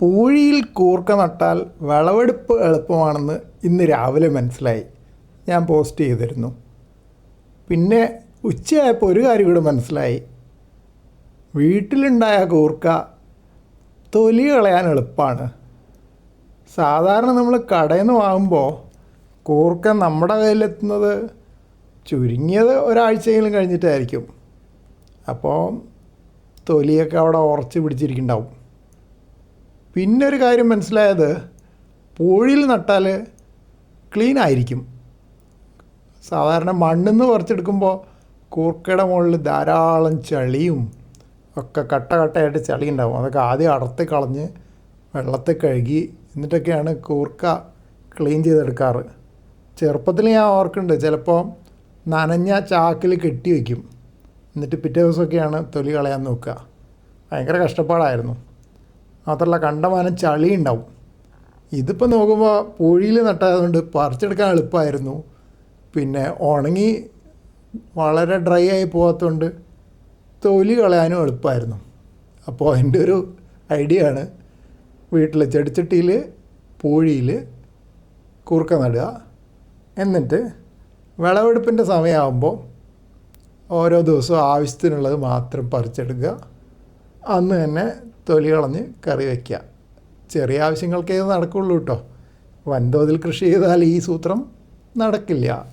പൂഴിയിൽ കൂർക്ക നട്ടാൽ വിളവെടുപ്പ് എളുപ്പമാണെന്ന് ഇന്ന് രാവിലെ മനസ്സിലായി. ഞാൻ പോസ്റ്റ് ചെയ്തിരുന്നു. പിന്നെ ഉച്ചയായപ്പോൾ ഒരു കാര്യം കൂടെ മനസ്സിലായി. വീട്ടിലുണ്ടായ കൂർക്ക തൊലി കളയാൻ എളുപ്പമാണ്. സാധാരണ നമ്മൾ കടയിൽ നിന്ന് വാങ്ങുമ്പോൾ കൂർക്ക നമ്മുടെ കയ്യിലെത്തുന്നത് ചുരുങ്ങിയത് ഒരാഴ്ചയെങ്കിലും കഴിഞ്ഞിട്ടായിരിക്കും. അപ്പോൾ തൊലിയൊക്കെ അവിടെ ഉറച്ച് പിടിച്ചിരിക്കുന്നുണ്ടാവും. പിന്നെ ഒരു കാര്യം മനസ്സിലായത് പൂഴിയിൽ നട്ടാൽ ക്ലീൻ ആയിരിക്കും. സാധാരണ മണ്ണിൽ നിന്ന് പറിച്ചെടുക്കുമ്പോൾ കൂർക്കയുടെ മുകളിൽ ധാരാളം ചളിയും ഒക്കെ കട്ട കട്ടയായിട്ട് ചളി ഉണ്ടാവും അതൊക്കെ ആദ്യം അടർത്തി കളഞ്ഞ് വെള്ളത്തിൽ കഴുകി എന്നിട്ടൊക്കെയാണ് കൂർക്ക ക്ലീൻ ചെയ്തെടുക്കാറ്. ചെറുപ്പത്തിൽ ഞാൻ ഓർക്കുന്നുണ്ട് ചിലപ്പോൾ നനഞ്ഞ ചാക്കിൽ കെട്ടി വയ്ക്കും എന്നിട്ട് പിറ്റേ ദിവസമൊക്കെയാണ് തൊലി കളയാൻ നോക്കുക. ഭയങ്കര കഷ്ടപ്പാടായിരുന്നു. മാത്രമല്ല കണ്ടമാനം ചളി ഉണ്ടാവും ഇതിപ്പോൾ നോക്കുമ്പോൾ പൂഴിയിൽ നട്ടതുകൊണ്ട് പറിച്ചെടുക്കാൻ എളുപ്പമായിരുന്നു പിന്നെ ഉണങ്ങി വളരെ ഡ്രൈ ആയി പോകാത്തതുകൊണ്ട് തൊലി കളയാനും എളുപ്പമായിരുന്നു അപ്പോൾ എന്റെ ഒരു ഐഡിയ ആണ് വീട്ടിൽ ചെടിച്ചട്ടിയിൽ പൂഴിയിൽ കുറുക്ക നടുക. എന്നിട്ട് വിളവെടുപ്പിന്റെ സമയമാകുമ്പോൾ ഓരോ ദിവസവും ആവശ്യത്തിനുള്ളത് മാത്രം പറിച്ചെടുക്കുക. അന്ന് തന്നെ തൊലി കളഞ്ഞ് കറി വയ്ക്കുക ചെറിയ ആവശ്യങ്ങൾക്കേ നടക്കുള്ളൂ കേട്ടോ. വൻതോതിൽ കൃഷി ചെയ്താൽ ഈ സൂത്രം നടക്കില്ല.